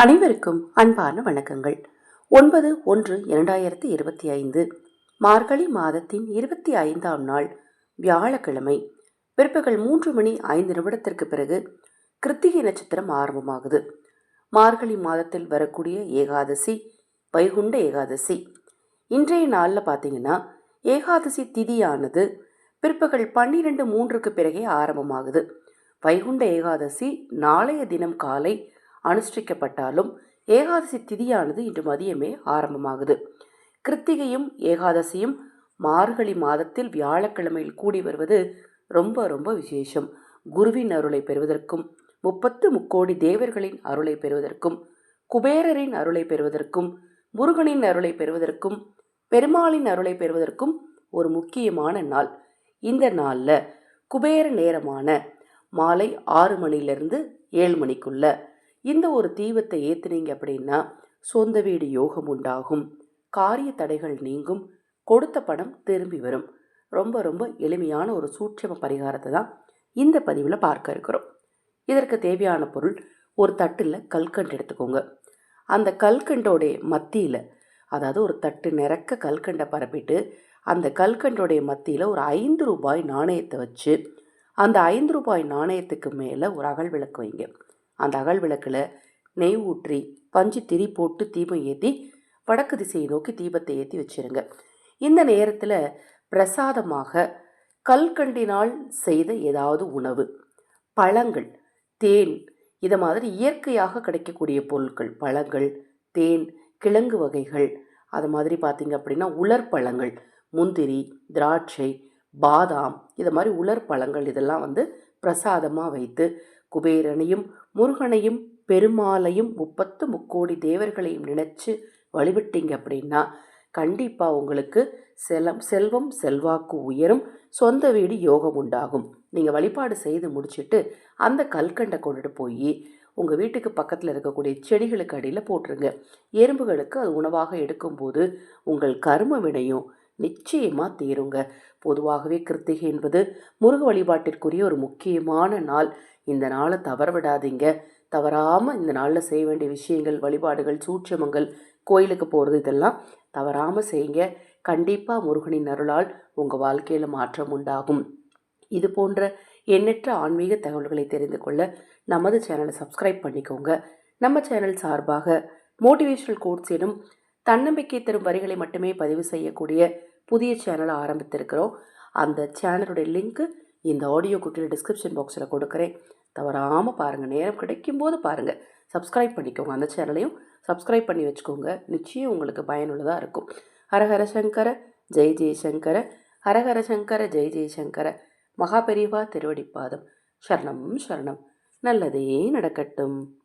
அனைவருக்கும் அன்பான வணக்கங்கள். ஒன்பது ஒன்று இரண்டாயிரத்தி இருபத்தி ஐந்து மார்கழி மாதத்தின் இருபத்தி ஐந்தாம் நாள் வியாழக்கிழமை. பிற்பகல் மூன்று மணி ஐந்து நிமிடத்திற்கு பிறகு கிருத்திகை நட்சத்திரம் ஆரம்பமாகுது. மார்கழி மாதத்தில் வரக்கூடிய ஏகாதசி வைகுண்ட ஏகாதசி. இன்றைய நாளில் பார்த்தீங்கன்னா ஏகாதசி திதியானது பிற்பகல் பன்னிரெண்டு மூன்றுக்கு பிறகே ஆரம்பமாகுது. வைகுண்ட ஏகாதசி நாளைய தினம் காலை அனுஷ்டிக்கப்பட்டாலும் ஏகாதசி திதியானது இன்று மதியமே ஆரம்பமாகுது. கிருத்திகையும் ஏகாதசியும் மார்கழி மாதத்தில் வியாழக்கிழமையில் கூடி வருவது ரொம்ப ரொம்ப விசேஷம். குருவின் அருளை பெறுவதற்கும் முப்பத்து முக்கோடி தேவர்களின் அருளை பெறுவதற்கும் குபேரரின் அருளை பெறுவதற்கும் முருகனின் அருளை பெறுவதற்கும் பெருமாளின் அருளை பெறுவதற்கும் ஒரு முக்கியமான நாள். இந்த நாளில் குபேர நேரமான மாலை ஆறு மணிலிருந்து ஏழு மணிக்குள்ள இந்த ஒரு தீபத்தை ஏற்றுனீங்க அப்படின்னா சொந்த வீடு யோகம் உண்டாகும். காரிய தடைகள் நீங்கும். கொடுத்த பணம் திரும்பி வரும். ரொம்ப ரொம்ப எளிமையான ஒரு சூட்சம பரிகாரத்தை தான் இந்த பதிவில் பார்க்க இருக்கிறோம். இதற்கு தேவையான பொருள் ஒரு தட்டில் கல்கண்டு எடுத்துக்கோங்க. அந்த கல்கண்டோடைய மத்தியில் அதாவது ஒரு தட்டு நிறக்க கல்கண்டை பரப்பிட்டு அந்த கல்கண்டோடைய மத்தியில் ஒரு ஐந்து ரூபாய் நாணயத்தை வச்சு அந்த ஐந்து ரூபாய் நாணயத்துக்கு மேலே ஒரு அகல் விளக்கு வைங்க. அந்த அகல் விளக்கில் நெய் ஊற்றி பஞ்சு திரி போட்டு தீபம் ஏற்றி வடக்கு திசையை நோக்கி தீபத்தை ஏற்றி வச்சுருங்க. இந்த நேரத்தில் பிரசாதமாக கல்கண்டினால் செய்த ஏதாவது உணவு பழங்கள் தேன் இதை மாதிரி இயற்கையாக கிடைக்கக்கூடிய பொருட்கள் பழங்கள் தேன் கிழங்கு வகைகள் அது மாதிரி பார்த்திங்க அப்படின்னா உலர் பழங்கள் முந்திரி திராட்சை பாதாம் இதை மாதிரி உலர் பழங்கள் இதெல்லாம் வந்து பிரசாதமாக வைத்து குபேரனையும் முருகனையும் பெருமாளையும் முப்பத்து முக்கோடி தேவர்களையும் நினச்சி வழிபட்டீங்க அப்படின்னா கண்டிப்பாக உங்களுக்கு செலம் செல்வம் செல்வாக்கு உயரும். சொந்த வீடு யோகம் உண்டாகும். நீங்கள் வழிபாடு செய்து முடிச்சுட்டு அந்த கல்கண்டை கொண்டுட்டு போய் உங்கள் வீட்டுக்கு பக்கத்தில் இருக்கக்கூடிய செடிகளுக்கு அடியில் போட்டுருங்க. எறும்புகளுக்கு அது உணவாக எடுக்கும்போது உங்கள் கரும வினையும் நிச்சயமாக தீருங்க. பொதுவாகவே கிருத்திகை என்பது முருக வழிபாட்டிற்குரிய ஒரு முக்கியமான நாள். இந்த நாளை தவற விடாதீங்க தவறாமல் இந்த நாளில் செய்ய வேண்டிய விஷயங்கள் வழிபாடுகள் சூட்சமங்கள் கோயிலுக்கு போகிறது இதெல்லாம் தவறாமல் செய்யுங்க. கண்டிப்பாக முருகனின் அருளால் உங்கள் வாழ்க்கையில் மாற்றம் உண்டாகும். இது போன்ற எண்ணற்ற ஆன்மீக தகவல்களை தெரிந்து கொள்ள நமது சேனலை சப்ஸ்கிரைப் பண்ணிக்கோங்க. நம்ம சேனல் சார்பாக மோட்டிவேஷனல் கோட்ஸ் எனும் தன்னம்பிக்கை தரும் வரிகளை மட்டுமே பதிவு செய்யக்கூடிய புதிய சேனலை ஆரம்பித்திருக்கிறோம். அந்த சேனலுடைய லிங்க்கு இந்த ஆடியோ கீழே டிஸ்கிரிப்ஷன் பாக்ஸில் கொடுக்குறேன். தவறாமல் பாருங்கள் நேரம் கிடைக்கும்போது பாருங்கள் சப்ஸ்கிரைப் பண்ணிக்கோங்க. அந்த சேனலையும் சப்ஸ்கிரைப் பண்ணி வச்சுக்கோங்க. நிச்சயம் உங்களுக்கு பயனுள்ளதாக இருக்கும். ஹரஹர சங்கர ஜெய் ஜெய்சங்கர ஹரஹர சங்கர ஜெய் ஜெய்சங்கர மகாபெரிவா திருவடிப்பாதம். சரணம் சரணம். நல்லதே நடக்கட்டும்.